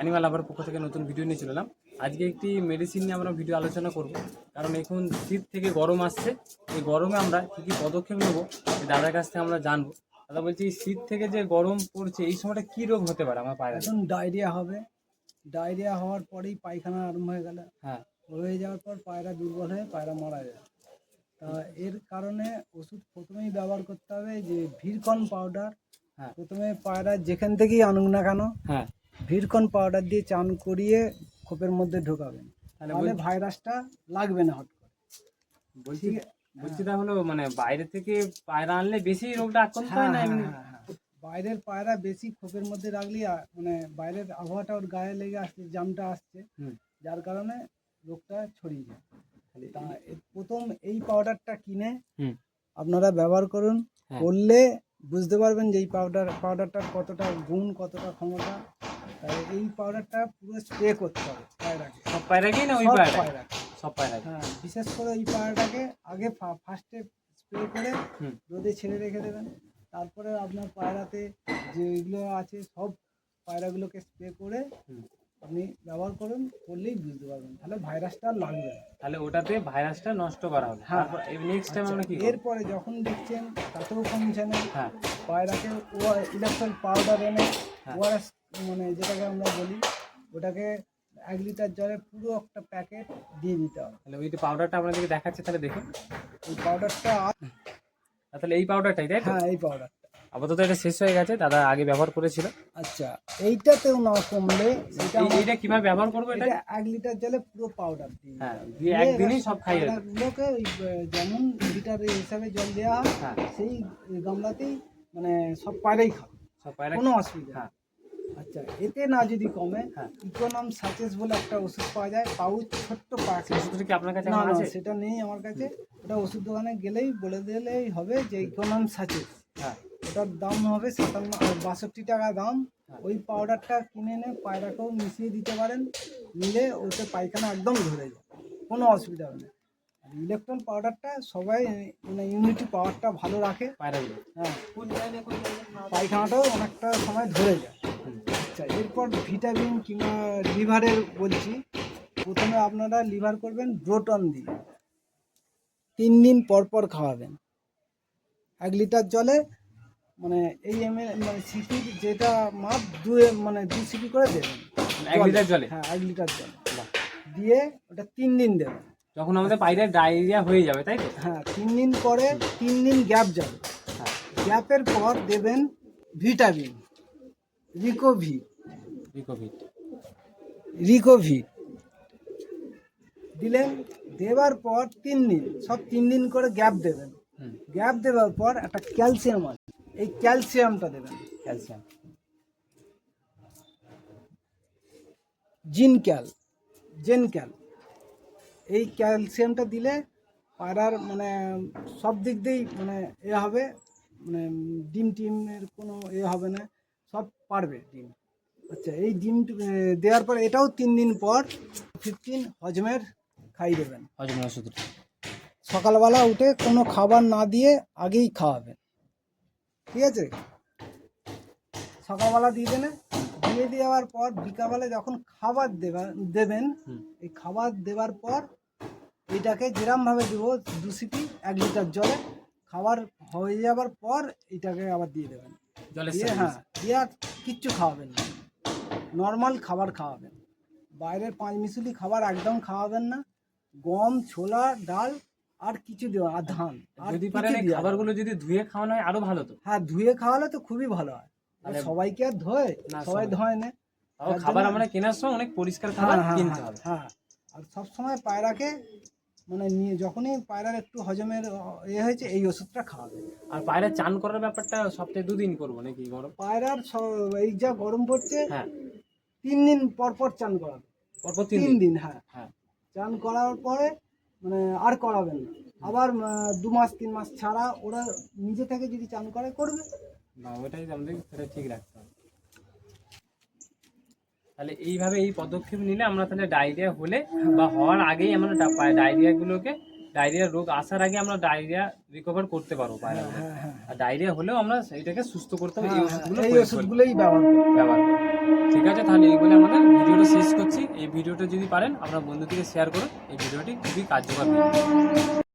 Animal লাভার পক্ষ থেকে নতুন ভিডিও নিয়ে চলে এলাম। আজকে একটি মেডিসিন নিয়ে আমরা ভিডিও আলোচনা করব। কারণ এখন শীত থেকে গরম আসছে। এই গরমে আমরা কী কী পদক্ষেপ নেব দাদার কাছ থেকে আমরা জানব। দাদা বলছি শীত থেকে যে গরম পড়ছে এই সময়টা কী রোগ হতে পারে আমার পায়রা এখন ডায়রিয়া হবে। ডায়রিয়া হওয়ার পরেই পায়খানা আরম্ভ হয়ে গেলে হ্যাঁ। হয়ে যাওয়ার পর পায়রা দুর্বল হয়ে পায়রা মারা যায়। তা এর কারণে ওষুধ প্রথমেই ব্যবহার করতে হবে যে ভিরকন পাউডার হ্যাঁ। প্রথমে পায়রা যেখান থেকেই আনুক না কেন হ্যাঁ। ভিরকন পাউডার দিয়ে চান করিয়ে খোপের মধ্যে ঢোকাবেন। তাহলে ভাইরাসটা লাগবে না হট করে। বলছি বলছি তাহলে মানে বাইরে থেকে পায়রা আনলে বেশি রোগটা আক্রান্ত হয় না হ্যাঁ, হ্যাঁ, হ্যাঁ। বাইরের পায়রা বেশি খোপের মধ্যে রাখলে মানে বাইরের আবহাওয়াটা ওর গায়ে লেগে আসছে জামটা আসছে। যার কারণে রোগটা ছড়িয়ে যায়। তা প্রথম এই পাউডারটা কিনে। আপনারা ব্যবহার করুন। করলে বুঝতে পারবেন যে এই পাউডার পাউডারটার কতটা গুণ কতটা ক্ষমতা। এই পাউডারটা পুরো স্প্রে করতে হবে পায়রাকে। সব পায়রাকেই না ওই পায়রা পায়রাকে? সব পায়রাকে। হ্যাঁ বিশেষ করে এই পায়রাটাকে আগে ফার্স্টে স্প্রে করে। রোদে ছেড়ে রেখে দেবেন। তারপরে আপনার পায়রাতে যে এগুলো আছে সব পায়রাগুলোকে স্প্রে করে। আপনি ব্যবহার করুন করলেই বুঝতে পারবেন। তাহলে ভাইরাসটা লাগবে তাহলে ওটাতে ভাইরাসটা নষ্ট করা হবে হ্যাঁ। নেক্সট টাইম আমরা কি এরপরে যখন দেখছেন তাতেও কমছে না। হ্যাঁ। পায়রাকে ও ইলেকট্রল পাউডার এনে হ্যাঁ। ওআরএস মানে যেটাকে আমরা বলি ওটাকে এক লিটার জলে পুরো একটা প্যাকেট দিয়ে দিতে হবে। তাহলে ওই যে পাউডারটা আপনাদেরকে দেখাচ্ছে তাহলে দেখুন। এই পাউডারটা তাহলে এই পাউডারটাই তাই হ্যাঁ এই পাউডার আপাতত এটা শেষ হয়ে গেছে দাদা আগে ব্যবহার করেছিল। আচ্ছা এইটাতেও না কমলে এইটা কীভাবে ব্যবহার করব এটা এটা এক লিটার জলে পুরো পাউডার হ্যাঁ, দিয়ে একদিনই সব খাইয়ে। ওই যেমন লিটার হিসাবে জল দেওয়া হয় হ্যাঁ। সেই গামলাতেই মানে সব পায়রাই খাবে সব পায়রা কোনো অসুবিধা হ্যাঁ। আচ্ছা এতে না যদি কমে হ্যাঁ। ইকোনম সাচেস বলে একটা ওষুধ পাওয়া যায় পাউচ ছোট্ট পাখি ওষুধটা কি আপনার কাছে না না আছে? সেটা নেই আমার কাছে। ওটা ওষুধ দোকানে গেলেই বলে দিলেই হবে যে ইকোনম সাচেস হ্যাঁ। ওটার দাম হবে সাতান্ন বাষট্টি টাকা দাম। হ্যাঁ। ওই পাউডারটা কিনে এনে পায়রাকেও মিশিয়ে দিতে পারেন। নিলে ওতে পায়খানা একদম ধরে যায়। কোনো অসুবিধা হবে না। ইলেকট্রন পাউডারটা সবাই মানে ইমিউনিটি পাওয়ারটা ভালো রাখে। পায়রাগুলো। হ্যাঁ পায়খানাটাও অনেকটা সময় ধরে যায়। আচ্ছা এরপর ভিটামিন কিংবা লিভারের বলছি প্রথমে আপনারা লিভার করবেন ব্রোটন দিয়ে। তিন দিন পর পর খাওয়াবেন। এক লিটার জলে মানে এই এম মানে সিপির যেটা মাপ দু মানে দু সিপি করে দেবেন। এক লিটার জলে? হ্যাঁ এক লিটার জলে। দিয়ে ওটা তিন দিন দেবেন। যখন আমাদের পায়রার ডায়রিয়া হয়ে যাবে তাই তো? হ্যাঁ তিন দিন পরে তিন দিন গ্যাপ যাবে। হ্যাঁ। গ্যাপের পর দেবেন ভিটামিন। রিকোভি। রিকোভিড রিকোভি। দিলেন দেওয়ার পর তিন দিন সব তিন দিন করে গ্যাপ দেবেন। গ্যাপ দেওয়ার পর একটা ক্যালসিয়াম আছে এই ক্যালসিয়ামটা দেবেন। ক্যালসিয়াম। জিন ক্যাল জেন ক্যাল। এই ক্যালসিয়ামটা দিলে পাড়ার মানে সব দিক দিয়েই মানে এ হবে মানে ডিম টিমের কোনো এ হবে না। সব পারবে ডিম। আচ্ছা এই ডিম দেওয়ার পর এটাও তিন দিন পর ফিফটিন হজমের খাই দেবেন। হজমের ওষুধটা। সকালবেলা উঠে কোনো খাবার না দিয়ে আগেই খাওয়াবেন। ঠিক আছে? সকালবেলা দিয়ে দেবেন। দিয়ে দেওয়ার পর বিকালবেলা যখন খাবার দেবা দেবেন এই খাবার দেওয়ার পর এটাকে যেরমভাবে দেবো দু সিপি এক লিটার জলে খাবার হয়ে যাওয়ার পর এটাকে আবার দিয়ে দেবেন। দিয়ে হ্যাঁ দিয়ে আর কিচ্ছু খাওয়াবেন না। নর্মাল খাবার খাওয়াবেন। বাইরের পাঁচ মিশুলি খাবার একদম খাওয়াবেন না। গম ছোলা ডাল আর কিছু দেওয়া আর ধান আর যদি পারেন এই খাবারগুলো যদি ধুয়ে খাওয়ানো হয় আরও ভালো তো। হ্যাঁ ধুয়ে খাওয়ালে তো খুবই ভালো হয়। আর সবাইকে আর ধোয় না, সবাই ধোয় না। তাও খাবার আমরা কেনার সময় অনেক পরিষ্কার হ্যাঁ খাবার হ্যাঁ কিনতে হ্যাঁ, হবে হ্যাঁ। আর সবসময় পায়রাকে মানে নিয়ে যখনই পায়রার একটু হজমের এ হয়েছে এই ওষুধটা খাওয়াবে আর পায়রা চান করার ব্যাপারটা সপ্তাহে দুদিন করব নাকি গরম? পায়রার এই যা গরম পড়ছে হ্যাঁ। তিন দিন পর পর চান করাবে। পরপর তিন দিন? হ্যাঁ। হ্যাঁ। চান করার পরে মানে আর করাবেন না। আবার দু মাস তিন মাস ছাড়া ওরা নিজে থেকে যদি চান করে করবে। না ওটাই আমাদের সেটা ঠিক রাখতে তাহলে এইভাবে এই পদক্ষেপ নিলে আমরা তাহলে ডায়রিয়া হলে বা হওয়ার আগেই আমরা ডায়রিয়া গুলোকে ডায়রিয়া রোগ আসার আগে আমরা ডায়রিয়া রিকভার করতে পারব পায়রা হ্যাঁ হ্যাঁ আর ডায়রিয়া হলেও আমরা এটাকে সুস্থ করতে হবে এই হ্যাঁ, ওষুধগুলো এই ওষুধগুলোই ব্যবহার ব্যবহার ঠিক আছে তাহলে এই বলে আমাদের ভিডিওটা শেষ করছি। এই ভিডিওটা যদি পারেন আপনার বন্ধুদেরকে শেয়ার করুন। এই ভিডিওটি খুবই কার্যকর